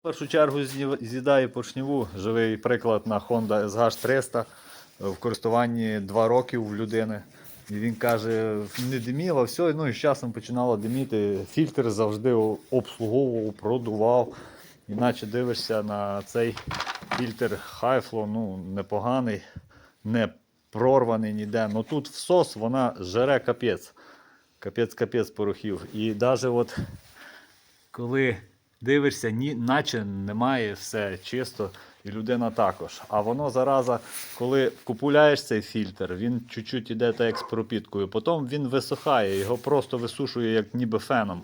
В першу чергу з'їдає поршневу. Живий приклад на Honda SH 300 в користуванні 2 роки в людини. І він каже, не диміло, все, ну і з часом починало диміти. Фільтр завжди обслуговував, продував. Іначе дивишся на цей фільтр Хайфло, ну непоганий, не прорваний ніде. Ну тут всос вона жере капець. Капець-капець порохів. І навіть от коли дивишся, ні, наче немає все чисто, і людина також. А воно зараза, коли купуляєш цей фільтр, він чуть-чуть іде так як з пропіткою, потім він висухає, його просто висушує як ніби феном.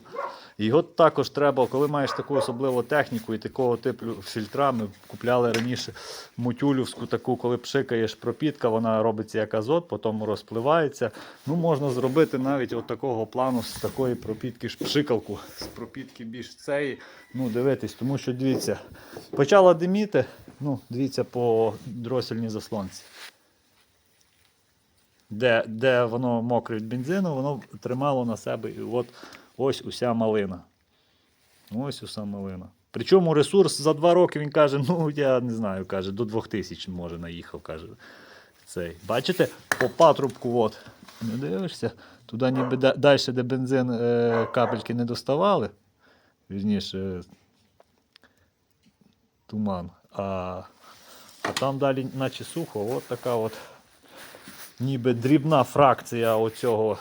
І Його також треба, коли маєш таку особливу техніку і такого типу фільтра, ми купляли раніше мутюлівську таку, коли пшикаєш пропітка, вона робиться як азот, потім розпливається. Ну, можна зробити навіть от такого плану з такої пропітки пшикалку, з пропітки більш цієї. Ну, дивитись, тому що дивіться, почала диміти, ну, дивіться по дросельній заслонці. Де, де воно мокре від бензину, воно тримало на себе. І от ось уся малина. Ось уся малина. Причому ресурс за два роки він каже, ну я не знаю, каже, до 2000 може наїхав, каже. Цей. Бачите, по патрубку, от. Не дивишся, туди ніби далі, де бензин е, капельки не доставали. Вірніше, туман. А, а там далі, наче сухо, от така от ніби дрібна фракція оцього.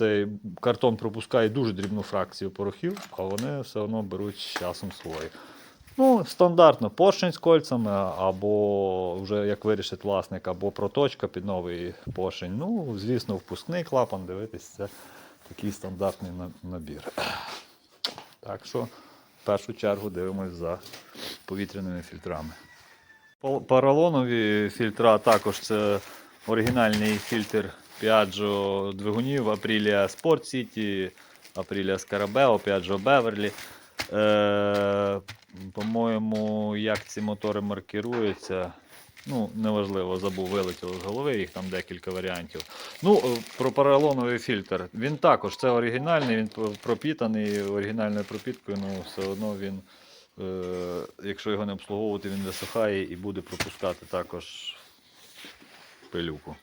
Цей картон пропускає дуже дрібну фракцію порохів, а вони все одно беруть з часом свої. Ну, стандартно, поршень з кольцями, або вже як вирішить власник, або проточка під новий поршень. Ну, звісно, впускний клапан, дивитись, це такий стандартний набір. Так що, в першу чергу дивимось за повітряними фільтрами. Поролонові фільтра також це оригінальний фільтр Piaggio двигунів Aprilia Sport City, Aprilia Scarabeo, Piaggio Beverly. Е, по-моєму, як ці мотори маркіруються. Ну, неважливо, забув, вилетіло з голови, їх там декілька варіантів. Ну, е, про поролоновий фільтр. Він також це оригінальний, він пропітаний оригінальною пропіткою, ну все одно він, е, якщо його не обслуговувати, він висихає і буде пропускати також пилюку.